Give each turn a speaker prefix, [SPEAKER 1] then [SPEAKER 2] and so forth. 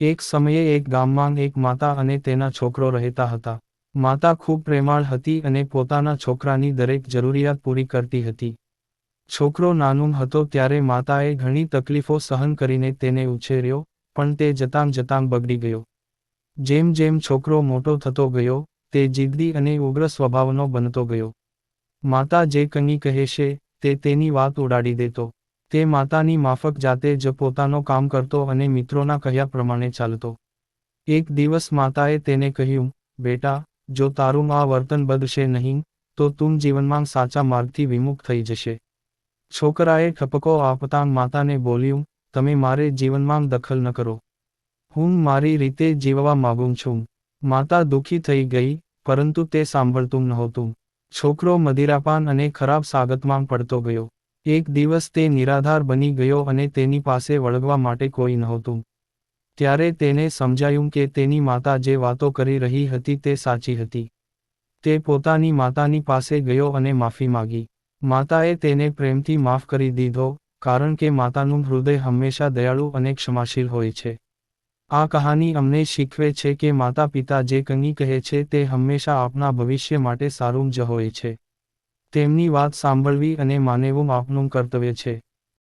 [SPEAKER 1] એક સમયે એક ગામમાં એક માતા અને તેના છોકરો રહેતા હતા. માતા ખૂબ પ્રેમાળ હતી અને પોતાના છોકરાની દરેક જરૂરિયાત પૂરી કરતી હતી. છોકરો નાનું હતો ત્યારે માતાએ ઘણી તકલીફો સહન કરીને તેને ઉછેર્યો, પણ તે જતાં જતાં બગડી ગયો. જેમ જેમ છોકરો મોટો થતો ગયો, તે જિદ્દી અને ઉગ્ર સ્વભાવનો બનતો ગયો. માતા જે કંઈ કહેશે, તે તેની વાત ઉડાડી દેતો. તે માતાની માફક જાતે જ પોતાનો કામ કરતો અને મિત્રોના કહ્યા પ્રમાણે ચાલતો. એક દિવસ માતાએ તેને કહ્યું, બેટા, જો તારું આ વર્તન બદશે નહીં, તો તું જીવનમાં સાચા માર્ગથી વિમુખ થઈ જશે. છોકરાએ ઠપકો આપતા માતાને બોલ્યું, તમે મારે જીવનમાં દખલ ન કરો. હું મારી રીતે જીવવા માગું છું. માતા દુઃખી થઈ ગઈ, પરંતુ તે સાંભળતું નહોતું. છોકરો મદિરાપાન અને ખરાબ સાગતમાં પડતો ગયો. એક દિવસ તે નિરાધાર બની ગયો અને તેની પાસે વળગવા માટે કોઈ નહોતું. ત્યારે તેને સમજાયું કે તેની માતા જે વાતો કરી રહી હતી તે સાચી હતી. તે પોતાની માતાની પાસે ગયો અને માફી માગી. માતાએ તેને પ્રેમથી માફ કરી દીધો, કારણ કે માતાનું હૃદય હંમેશા દયાળુ અને ક્ષમાશીલ હોય છે. આ કહાની અમને શીખવે છે કે માતા પિતા જે કંઈ કહે છે તે હંમેશા આપના ભવિષ્ય માટે સારું જ હોય છે. તેમની વાત સાંભળવી અને માનેવું આપનું કર્તવ્ય છે.